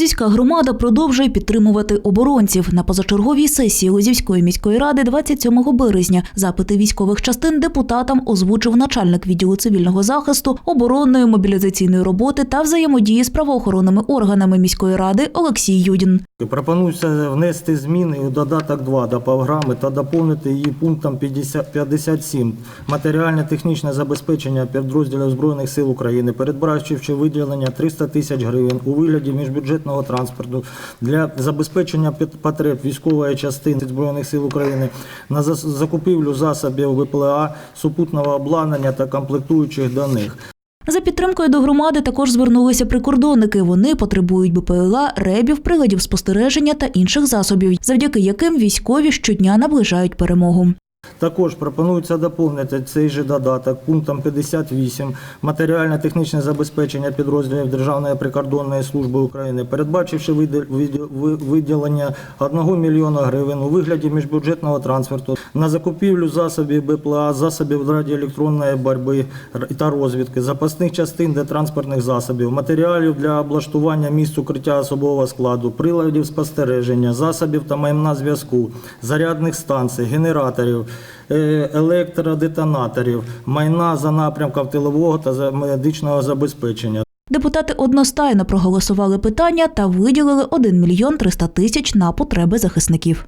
Лозівська громада продовжує підтримувати оборонців. На позачерговій сесії Лозівської міської ради 27 березня запити військових частин депутатам озвучив начальник відділу цивільного захисту, оборонної мобілізаційної роботи та взаємодії з правоохоронними органами міської ради Олексій Юдін. Пропонується внести зміни у додаток 2 до програми та доповнити її пунктом 50 57 матеріальне технічне забезпечення підрозділів Збройних сил України, передбачивши виділення 300 тисяч гривень у вигляді міжбюджетного транспорту для забезпечення потреб військової частини Збройних сил України на закупівлю засобів ВПЛА, супутного обладнання та комплектуючих до них. За підтримкою до громади також звернулися прикордонники. Вони потребують БПЛА, ребів, приладів спостереження та інших засобів, завдяки яким військові щодня наближають перемогу. Також пропонується доповнити цей же додаток пунктом 58 матеріально-технічне забезпечення підрозділів Державної прикордонної служби України, передбачивши виді- виді- виділення 1 мільйона гривень у вигляді міжбюджетного трансферту на закупівлю засобів БПЛА, засобів радіоелектронної боротьби та розвідки, запасних частин для транспортних засобів, матеріалів для облаштування місць укриття особового складу, приладів спостереження, засобів та майна зв'язку, зарядних станцій, генераторів, електродетонаторів, майна за напрямком тилового та медичного забезпечення. Депутати одностайно проголосували питання та виділили 1 мільйон 300 тисяч на потреби захисників.